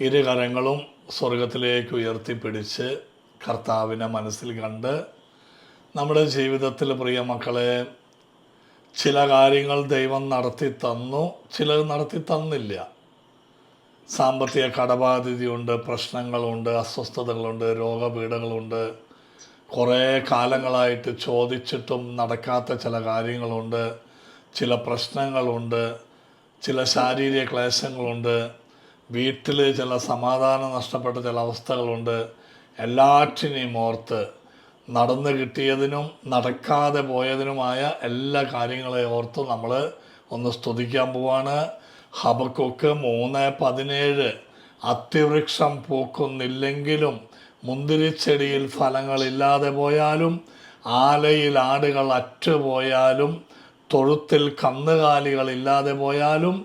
ഇരു കരങ്ങളും സ്വർഗത്തിലേക്ക് ഉയർത്തിപ്പിടിച്ച് കർത്താവിനെ മനസ്സിൽ കണ്ട് നമ്മുടെ ജീവിതത്തിൽ പ്രിയ മക്കളെ ചില കാര്യങ്ങൾ ദൈവം നടത്തി തന്നു ചിലത് നടത്തി തന്നില്ല. സാമ്പത്തിക കടബാധ്യതയുണ്ട് പ്രശ്നങ്ങളുണ്ട് അസ്വസ്ഥതകളുണ്ട് രോഗപീഠകളുണ്ട് കുറേ കാലങ്ങളായിട്ട് ചോദിച്ചിട്ടും നടക്കാത്ത ചില കാര്യങ്ങളുണ്ട് ചില പ്രശ്നങ്ങളുണ്ട് ചില ശാരീരിക ക്ലേശങ്ങളുണ്ട് വീട്ടിൽ ചില സമാധാനം നഷ്ടപ്പെട്ട ചില അവസ്ഥകളുണ്ട്. എല്ലാറ്റിനെയും ഓർത്ത് നടന്നു കിട്ടിയതിനും നടക്കാതെ പോയതിനുമായ എല്ലാ കാര്യങ്ങളെ ഓർത്ത് നമ്മൾ ഒന്ന് സ്തുതിക്കാൻ പോവാണ്. ഹബക്കൊക്ക് മൂന്ന് പതിനേഴ്. അതിവൃക്ഷം പൂക്കുന്നില്ലെങ്കിലും മുന്തിരിച്ചെടിയിൽ ഫലങ്ങളില്ലാതെ പോയാലും ആലയിൽ ആടുകൾ അറ്റുപോയാലും തൊഴുത്തിൽ കന്നുകാലികളില്ലാതെ പോയാലും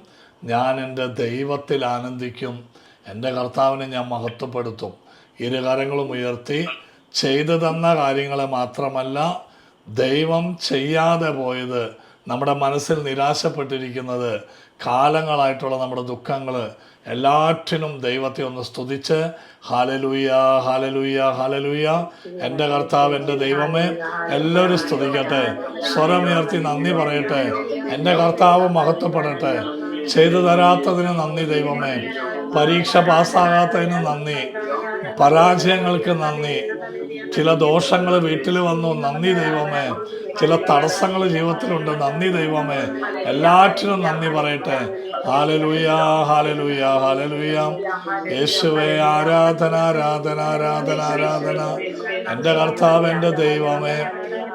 ഞാൻ എന്റെ ദൈവത്തിൽ ആനന്ദിക്കും. എന്റെ കർത്താവിനെ ഞാൻ മഹത്വപ്പെടുത്തും. ഇരുകരങ്ങളും ഉയർത്തി ചെയ്തു തന്ന കാര്യങ്ങളെ മാത്രമല്ല ദൈവം ചെയ്യാതെ പോയത് നമ്മുടെ മനസ്സിൽ നിരാശപ്പെട്ടിരിക്കുന്നത് കാലങ്ങളായിട്ടുള്ള നമ്മുടെ ദുഃഖങ്ങൾ എല്ലാറ്റിനും ദൈവത്തെ ഒന്ന് സ്തുതിച്ച് ഹാലലൂയ ഹാലലൂയ ഹാലലൂയ എന്റെ കർത്താവ് എന്റെ ദൈവമേ എല്ലാവരും സ്തുതിക്കട്ടെ. സ്വരമുയർത്തി നന്ദി പറയട്ടെ. എന്റെ കർത്താവ് മഹത്വപ്പെടട്ടെ. ചെയ്തു തരാത്തതിന് നന്ദി ദൈവമേ. പരീക്ഷ പാസ്സാകാത്തതിന് നന്ദി. പരാജയങ്ങൾക്ക് നന്ദി. ചില ദോഷങ്ങൾ വീട്ടിൽ വന്നു. നന്ദി ദൈവമേ. ചില തടസ്സങ്ങൾ ജീവിതത്തിലുണ്ട്. നന്ദി ദൈവമേ. എല്ലാറ്റിനും നന്ദി പറയട്ടെ. ഹാലലുയാ ഹാലലുയ ഹാലലുയാ യേശുവേ ആരാധന ആരാധന ആരാധന ആരാധന. എന്റെ കർത്താവ് എന്റെ ദൈവമേ.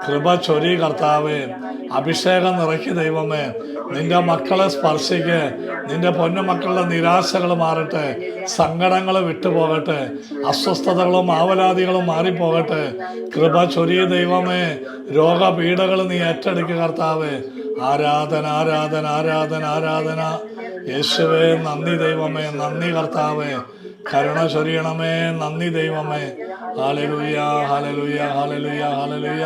കൃപ ചൊരി കർത്താവേ. അഭിഷേകം നിറയ്ക്ക് ദൈവമേ. നിന്റെ മക്കളെ സ്പർശിക്ക്. നിന്റെ പൊന്നു മക്കളുടെ നിരാശകൾ മാറട്ടെ. സങ്കടങ്ങൾ വിട്ടുപോകട്ടെ. അസ്വസ്ഥതകളും ആവലാതികളും മാറിപ്പോകട്ടെ. കൃപ ചൊരിയ ദൈവമേ. രോഗപീഠകൾ നീ ഏറ്റെടുക്കുക കർത്താവേ. ആരാധന ആരാധന ആരാധന ആരാധന. യേശുവേ നന്ദി ദൈവമേ. നന്ദി കർത്താവേ. കരുണ ചൊരിയണമേ. നന്ദി ദൈവമേ. ഹാലലുയ ഹാലലുയ ഹാലലുയ ഹാലലുയ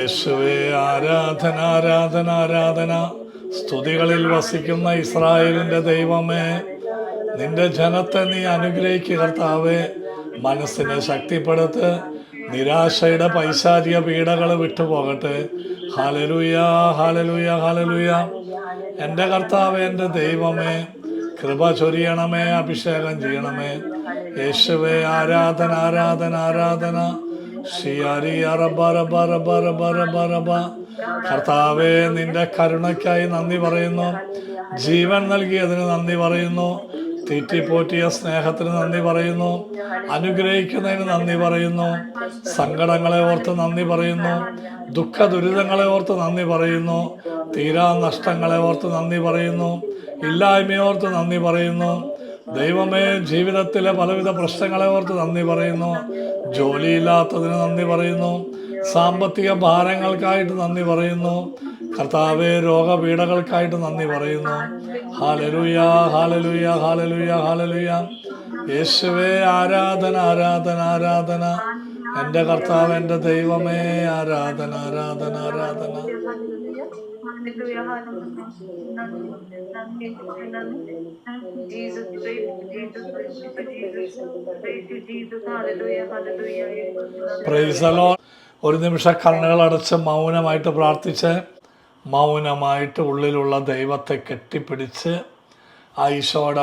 യേശുവേ ആരാധന ആരാധന ആരാധന. സ്തുതികളിൽ വസിക്കുന്ന ഇസ്രായേലിന്റെ ദൈവമേ. നിന്റെ ജനത്തെ നീ അനുഗ്രഹിക്കുക കർത്താവേ. മനസ്സിനെ ശക്തിപ്പെടുത്ത് നിരാശയുടെ പൈശാചിക പീഡകൾ വിട്ടുപോകട്ടെ. ഹാലലൂയ ഹാലലൂയ ഹാലലൂയ എന്റെ കർത്താവ് എന്റെ ദൈവമേ കൃപ ചൊരിയണമേ അഭിഷേകം ചെയ്യണമേ. യേശുവേ ആരാധന ആരാധന ആരാധന. ഷിയാരി കർത്താവേ നിന്റെ കരുണയ്ക്കായി നന്ദി പറയുന്നു. ജീവൻ നൽകിയതിന് നന്ദി പറയുന്നു. തീറ്റിപ്പോറ്റിയ സ്നേഹത്തിന് നന്ദി പറയുന്നു. അനുഗ്രഹിക്കുന്നതിന് നന്ദി പറയുന്നു. സങ്കടങ്ങളെ ഓർത്ത് നന്ദി പറയുന്നു. ദുഃഖ ദുരിതങ്ങളെ ഓർത്ത് നന്ദി പറയുന്നു. തീരാ നഷ്ടങ്ങളെ ഓർത്ത് നന്ദി പറയുന്നു. ഇല്ലായ്മയോർത്ത് നന്ദി പറയുന്നു. ദൈവമേ ജീവിതത്തിലെ പലവിധ പ്രശ്നങ്ങളെ ഓർത്ത് നന്ദി പറയുന്നു. ജോലിയില്ലാത്തതിന് നന്ദി പറയുന്നു. സാമ്പത്തിക ഭാരങ്ങൾക്കായിട്ട് നന്ദി പറയുന്നു. കർത്താവെ രോഗപീഠകൾക്കായിട്ട് നന്ദി പറയുന്നു. ഹാലലുയ ഹാലലുയ ഹാലലുയ ഹാലലുയ യേശുവേ ആരാധന ആരാധന ആരാധന. എന്റെ കർത്താവ് എന്റെ ദൈവമേ ആരാധന ആരാധന ആരാധന. ഒരു നിമിഷം കണ്ണുകൾ അടച്ച് മൗനമായിട്ട് പ്രാർത്ഥിച്ച് മൗനമായിട്ട് ഉള്ളിലുള്ള ദൈവത്തെ കെട്ടിപ്പിടിച്ച് ആ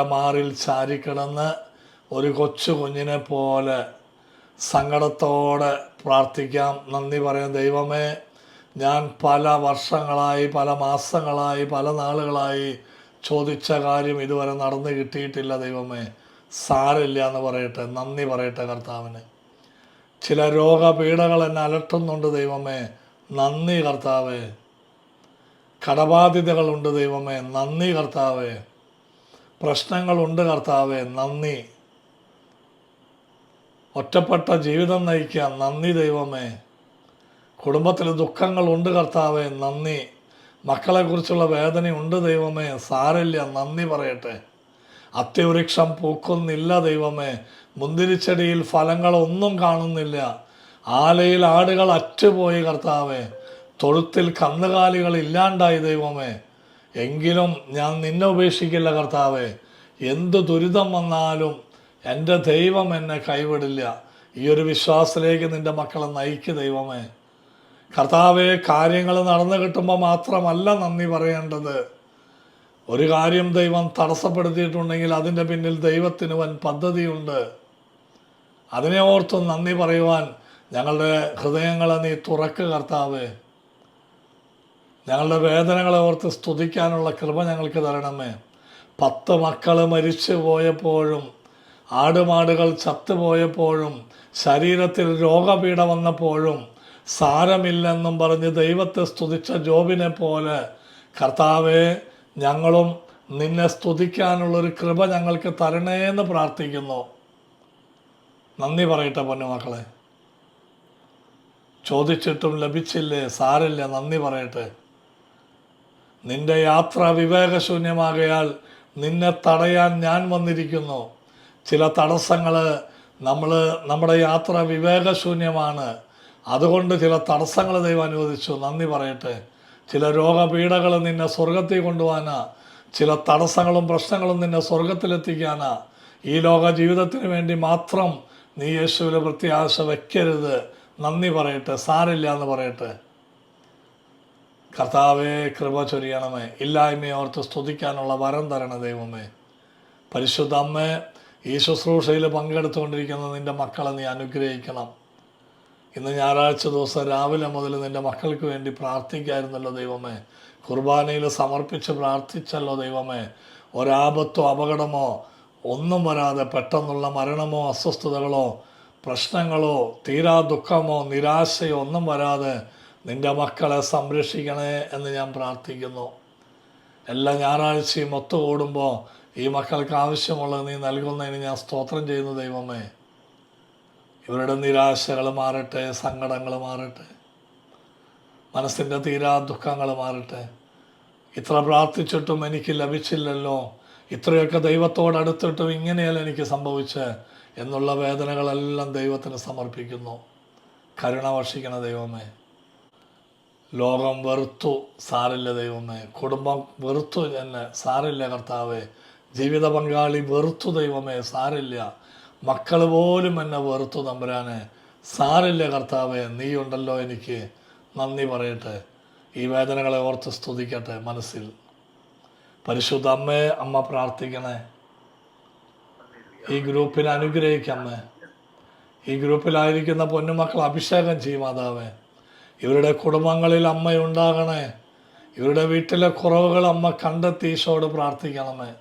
മാറിൽ ചാരിക്കിടന്ന് ഒരു കൊച്ചു കുഞ്ഞിനെ പോലെ സങ്കടത്തോടെ പ്രാർത്ഥിക്കാം. നന്ദി പറയാം. ദൈവമേ ഞാൻ പല വർഷങ്ങളായി പല മാസങ്ങളായി പല നാളുകളായി ചോദിച്ച കാര്യം ഇതുവരെ നടന്നു കിട്ടിയിട്ടില്ല ദൈവമേ. സാരില്ല എന്ന് പറയട്ടെ. നന്ദി പറയട്ടെ കർത്താവിന്. ചില രോഗപീഠകൾ എന്നെ അലട്ടുന്നുണ്ട് ദൈവമേ. നന്ദി കർത്താവേ. കടബാധ്യതകളുണ്ട് ദൈവമേ. നന്ദി കർത്താവേ. പ്രശ്നങ്ങളുണ്ട് കർത്താവേ. നന്ദി. ഒറ്റപ്പെട്ട ജീവിതം നയിക്കാൻ നന്ദി ദൈവമേ. കുടുംബത്തിൽ ദുഃഖങ്ങളുണ്ട് കർത്താവേ. നന്ദി. മക്കളെക്കുറിച്ചുള്ള വേദനയുണ്ട് ദൈവമേ. സാരല്യ. നന്ദി പറയട്ടെ. അത്യവൃക്ഷം പൂക്കുന്നില്ല ദൈവമേ. മുന്തിരിച്ചെടിയിൽ ഫലങ്ങളൊന്നും കാണുന്നില്ല. ആലയിൽ ആടുകൾ അറ്റുപോയി കർത്താവേ. തൊഴുത്തിൽ കന്നുകാലികൾ ഇല്ലാണ്ടായി ദൈവമേ. എങ്കിലും ഞാൻ നിന്നെ ഉപേക്ഷിക്കില്ല കർത്താവേ. എന്ത് ദുരിതം വന്നാലും എന്റെ ദൈവം എന്നെ കൈവിടില്ല. ഈ ഒരു വിശ്വാസത്തിലേക്ക് നിന്റെ മക്കളെ നയിക്ക് ദൈവമേ. കർത്താവെ കാര്യങ്ങൾ നടന്നു കിട്ടുമ്പോൾ മാത്രമല്ല നന്ദി പറയേണ്ടത്. ഒരു കാര്യം ദൈവം തടസ്സപ്പെടുത്തിയിട്ടുണ്ടെങ്കിൽ അതിന്റെ പിന്നിൽ ദൈവത്തിന് വൻ പദ്ധതിയുണ്ട്. അതിനെ ഓർത്ത് നന്ദി പറയുവാൻ ഞങ്ങളുടെ ഹൃദയങ്ങളെ നീ തുറക്ക് കർത്താവേ. ഞങ്ങളുടെ വേദനകളെ ഓർത്ത് സ്തുതിക്കാനുള്ള കൃപ ഞങ്ങൾക്ക് തരണമേ. പത്ത് മക്കൾ മരിച്ചു പോയപ്പോഴും ആടുമാടുകൾ ചത്തുപോയപ്പോഴും ശരീരത്തിൽ രോഗപീഠ വന്നപ്പോഴും സാരമില്ലെന്നും പറഞ്ഞ് ദൈവത്തെ സ്തുതിച്ച ജോബിനെ പോലെ കർത്താവെ ഞങ്ങളും നിന്നെ സ്തുതിക്കാനുള്ളൊരു കൃപ ഞങ്ങൾക്ക് തരണേ എന്ന് പ്രാർത്ഥിക്കുന്നു. നന്ദി പറയട്ടെ പൊന്നുമക്കളെ ചോദിച്ചിട്ടും ലഭിച്ചില്ലേ സാരില്ല നന്ദി പറയട്ടെ. നിന്റെ യാത്ര വിവേകശൂന്യമാകയാൽ നിന്നെ തടയാൻ ഞാൻ വന്നിരിക്കുന്നു. ചില തടസ്സങ്ങൾ നമ്മൾ നമ്മുടെ യാത്ര വിവേകശൂന്യമാണ്. അതുകൊണ്ട് ചില തടസ്സങ്ങൾ ദൈവം അനുവദിച്ചു. നന്ദി പറയട്ടെ. ചില രോഗപീഠകൾ നിന്നെ സ്വർഗത്തിൽ കൊണ്ടുപോകാനാ ചില തടസ്സങ്ങളും പ്രശ്നങ്ങളും നിന്നെ സ്വർഗത്തിലെത്തിക്കാനാ. ഈ ലോക ജീവിതത്തിന് വേണ്ടി മാത്രം നീ യേശുവിലെ പ്രത്യാശ വയ്ക്കരുത് നന്ദി പറയട്ടെ. സാരില്ല എന്ന് പറയട്ടെ. കർത്താവെ കൃപ ചൊരിയണമേ. ഇല്ലായ്മയെ ഓർത്ത് സ്തുതിക്കാനുള്ള വരം തരണ ദൈവമേ. പരിശുദ്ധ അമ്മേ ഈ ശുശ്രൂഷയിൽ പങ്കെടുത്തുകൊണ്ടിരിക്കുന്ന നിന്റെ മക്കളെ നീ അനുഗ്രഹിക്കണം. ഇന്ന് ഞായറാഴ്ച ദിവസം രാവിലെ മുതൽ നിന്റെ മക്കൾക്ക് വേണ്ടി പ്രാർത്ഥിക്കായിരുന്നല്ലോ ദൈവമേ. കുർബാനയിൽ സമർപ്പിച്ച് പ്രാർത്ഥിച്ചല്ലോ ദൈവമേ. ഒരാപത്തോ അപകടമോ ഒന്നും വരാതെ പെട്ടെന്നുള്ള മരണമോ അസ്വസ്ഥതകളോ പ്രശ്നങ്ങളോ തീരാ ദുഃഖമോ നിരാശയോ ഒന്നും വരാതെ നിന്റെ മക്കളെ സംരക്ഷിക്കണേ എന്ന് ഞാൻ പ്രാർത്ഥിക്കുന്നു. എല്ലാ ഞായറാഴ്ചയും ഒത്തുകൂടുമ്പോൾ ഈ മക്കൾക്ക് ആവശ്യമുള്ളത് നീ നൽകുന്നതിന് ഞാൻ സ്തോത്രം ചെയ്യുന്നു ദൈവമേ. ഇവരുടെ നിരാശകൾ മാറട്ടെ സങ്കടങ്ങൾ മാറട്ടെ. മനസ്സിന്റെ തീരാ ദുഃഖങ്ങൾ മാറട്ടെ. ഇത്ര പ്രാർത്ഥിച്ചിട്ടും എനിക്ക് ലഭിച്ചില്ലല്ലോ. ഇത്രയൊക്കെ ദൈവത്തോട് അടുത്തിട്ടും ഇങ്ങനെയല്ല എനിക്ക് സംഭവിച്ച് എന്നുള്ള വേദനകളെല്ലാം ദൈവത്തിന് സമർപ്പിക്കുന്നു. കരുണ വർഷിക്കണ ദൈവമേ. ലോകം വെറുത്തു സാറില്ല ദൈവമേ. കുടുംബം വെറുത്തു എന്നെ സാറില്ല കർത്താവേ. ജീവിത പങ്കാളി വെറുത്തു ദൈവമേ സാറില്ല. മക്കൾ പോലും എന്നെ വെറുത്തു തമ്പുരാനെ. സാറില്ല കർത്താവേ നീ ഉണ്ടല്ലോ എനിക്ക്. നന്ദി പറയട്ടെ. ഈ വേദനകളെ ഓർത്ത് സ്തുതിക്കട്ടെ മനസ്സിൽ. പരിശുദ്ധ അമ്മേ അമ്മ പ്രാർത്ഥിക്കണേ. ഈ ഗ്രൂപ്പിനെ അനുഗ്രഹിക്കമ്മേ. ഈ ഗ്രൂപ്പിലായിരിക്കുന്ന പൊന്നുമക്കൾ അഭിഷേകം ചെയ്യും മാതാവേ. ഇവരുടെ കുടുംബങ്ങളിൽ അമ്മയുണ്ടാകണേ ഇവരുടെ വീട്ടിലെ കുറവുകൾ അമ്മ കണ്ടെത്തി ഈശോട് പ്രാർത്ഥിക്കണമേ.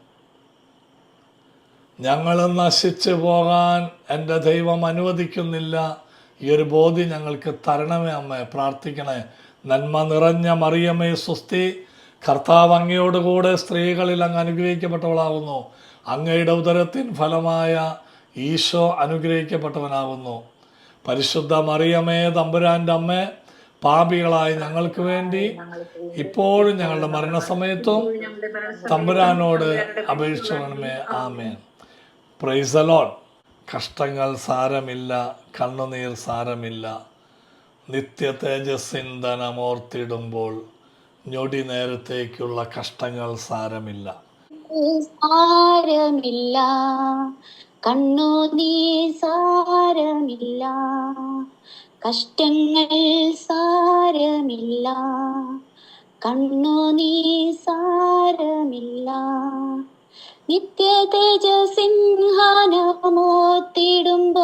ഞങ്ങൾ നശിച്ചു പോകാൻ എന്റെ ദൈവം അനുവദിക്കുന്നില്ല. ഈ ഒരു ബോധ്യം ഞങ്ങൾക്ക് തരണമേ അമ്മേ. പ്രാർത്ഥിക്കണേ. നന്മ നിറഞ്ഞ മറിയമേ സ്വസ്തി. കർത്താവ് അങ്ങയോടുകൂടെ സ്ത്രീകളിൽ അങ്ങ് അനുഗ്രഹിക്കപ്പെട്ടവളാകുന്നു. അങ്ങയുടെ ഉദരത്തിൻ ഫലമായ ഈശോ അനുഗ്രഹിക്കപ്പെട്ടവനാകുന്നു. പരിശുദ്ധ മറിയമേ തമ്പുരാന്റെ അമ്മേ പാപികളായ ഞങ്ങൾക്ക് വേണ്ടി ഇപ്പോഴും ഞങ്ങളുടെ മരണസമയത്തും തമ്പുരാനോട് അപേക്ഷിച്ചോണമേ ആമേൻ. പ്രൈസലോൺ കഷ്ടങ്ങൾ സാരമില്ല കണ്ണുനീർ സാരമില്ല. നിത്യ തേജസ്സിന്ധനമോർത്തിടുമ്പോൾ ഞൊടി നേരത്തേക്കുള്ള കഷ്ടങ്ങൾ സാരമില്ല. സാരമില്ല കണ്ണുനീർ സാരമില്ല. കഷ്ടങ്ങൾ സാരമില്ല. കണ്ണു നീ സാരമില്ല. നിത്യ തേജസിംഹാനമോത്തിടുമ്പോ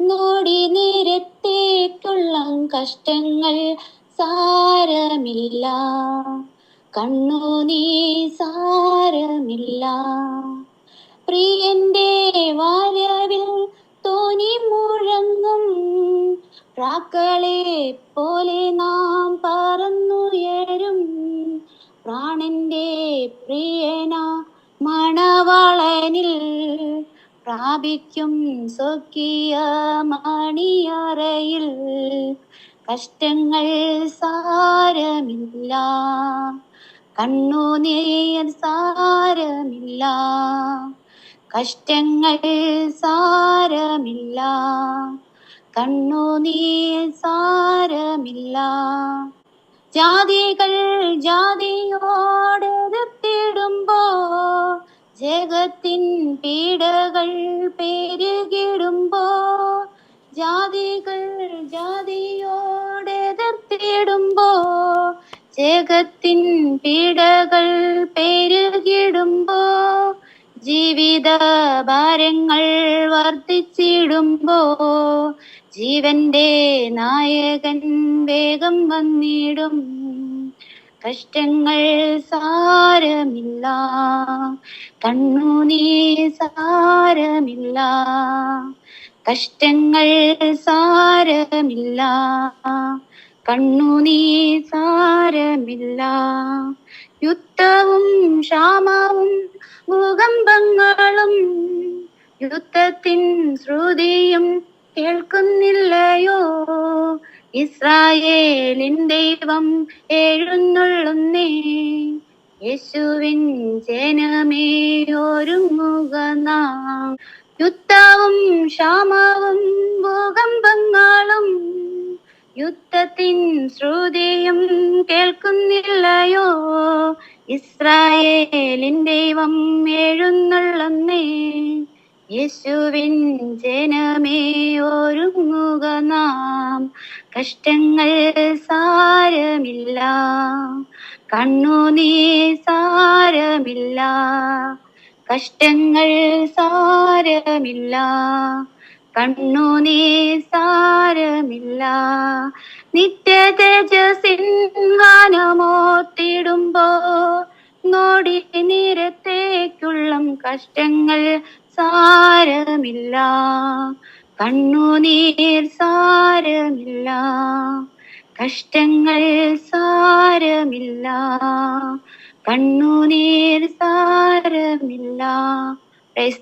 നോടി നേരത്തേക്കുള്ള കഷ്ടങ്ങൾ സാരമില്ല. കണ്ണു നീ സാരമില്ല. പ്രിയന്റെ വാരവിൽ തോന്നി മുഴങ്ങും. പ്രാക്കളെ പോലെ നാം പറന്നുയരും പ്രാണന്റെ പ്രിയന മണവളനിൽ പ്രാപിക്കും സ്വക്കിയ മണിയറയിൽ. കഷ്ടങ്ങൾ സാരമില്ല കണ്ണു നീർ സാരമില്ല കഷ്ടങ്ങൾ സാരമില്ല. കണ്ണു നീർ സാരമില്ല. ജാതികൾ ജാതിയോട് എതിർത്തിടുമ്പോ ജഗത്തിൻ പീഡകൾ പെരുകിടുമ്പോ ജാതികൾ ജാതിയോടെതിർത്തിടുമ്പോ ജഗത്തിൻ പീഡകൾ പെരുകിടുമ്പോ ജീവിത ഭാരങ്ങൾ വർദ്ധിച്ചിടുമ്പോ ജീവന്റെ നായകൻ വേഗം വന്നിടും. കഷ്ടങ്ങൾ സാരമില്ല കണ്ണുനീ സാരമില്ല. കഷ്ടങ്ങൾ സാരമില്ല കണ്ണുനീ സാരമില്ല. യുദ്ധവും ക്ഷാമവും ഭൂകമ്പങ്ങളും യുദ്ധത്തിൻ ശ്രുതിയും കേൾക്കുന്നില്ലയോ? ഇസ്രായേലിൻ ദൈവം എഴുന്നള്ളുന്നേ യേശുവിൻ ജനമേ ഒരുങ്ങുക നാം. യുദ്ധവും ക്ഷാമവും ഭൂകമ്പങ്ങളും യുദ്ധത്തിൻ ശ്രുതിയും കേൾക്കുന്നില്ലയോ? ഇസ്രായേലിൻ ദൈവം എഴുന്നള്ളന്നേ. യേശുവിൻ ജനമേ ഒരുങ്ങുക നാം. കഷ്ടങ്ങൾ സാരമില്ല. കണ്ണുനീ സാരമില്ല. കഷ്ടങ്ങൾ സാരമില്ല. കണ്ണുനീ സാരമില്ല. നിത്യ തേജസിൻഹാനമോത്തിടുമ്പോ നോടി നിരത്തേക്കുള്ള കഷ്ടങ്ങൾ സാരമില്ല. കണ്ണുനീർ സാരമില്ല. കഷ്ടങ്ങൾ സാരമില്ല. കണ്ണുനീർ സാരമില്ല. പ്രൈസ്